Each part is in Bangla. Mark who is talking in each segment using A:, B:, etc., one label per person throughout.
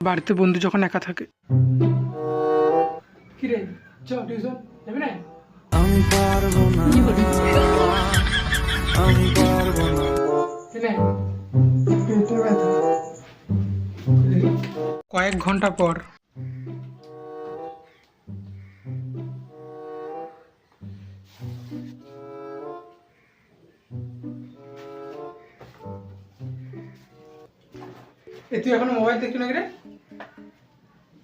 A: বাড়িতে বন্ধু যখন একা থাকে। টিউশন যাবি না। কয়েক ঘণ্টা পর এ তুই এখন মোবাইল দেখছি নাকি রে?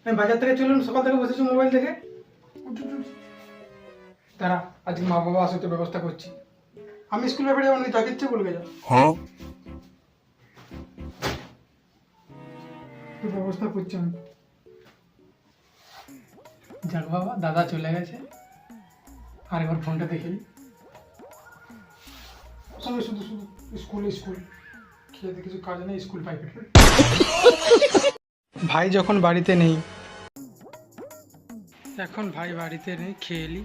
A: আমি বাজার থেকে চলুন সকাল থেকে বসেছি মোবাইল দেখে। তারা আজকে মা বাবা আসতে ব্যবস্থা করছি। আমি স্কুল ব্যাপারে যাব না যাকে ইচ্ছে বলবে যা একটু ব্যবস্থা করছি আমি? যাক বাবা দাদা চলে গেছে। আর এবার ফোনটা দেখে। সঙ্গে শুধু শুধু স্কুল স্কুল খেয়ে কিছু কাজ নেই স্কুল পাই পেটে ভাই যখন বাড়িতে নেই এখন ভাই বাড়িতে নেই খেয়ে এলি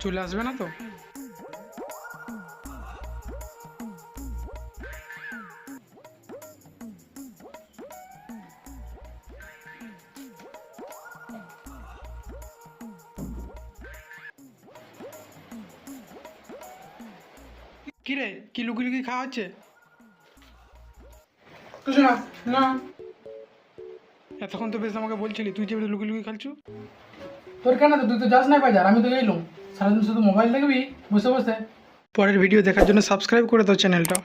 A: চলে আসবে না তো? কি রে কি লুকি লুকি খাওয়া হচ্ছে? কিছু না। না এতক্ষণ তো বেশ আমাকে বলছিলি তুই যে লুকি লুকি খেলছু তোর কেন তো তুই তো যাস না বাজার? আমি তো গেলাম সারাদিন শুধু মোবাইল দেখবি বসে বসে। পরের ভিডিও দেখার জন্য সাবস্ক্রাইব করে দাও চ্যানেলটা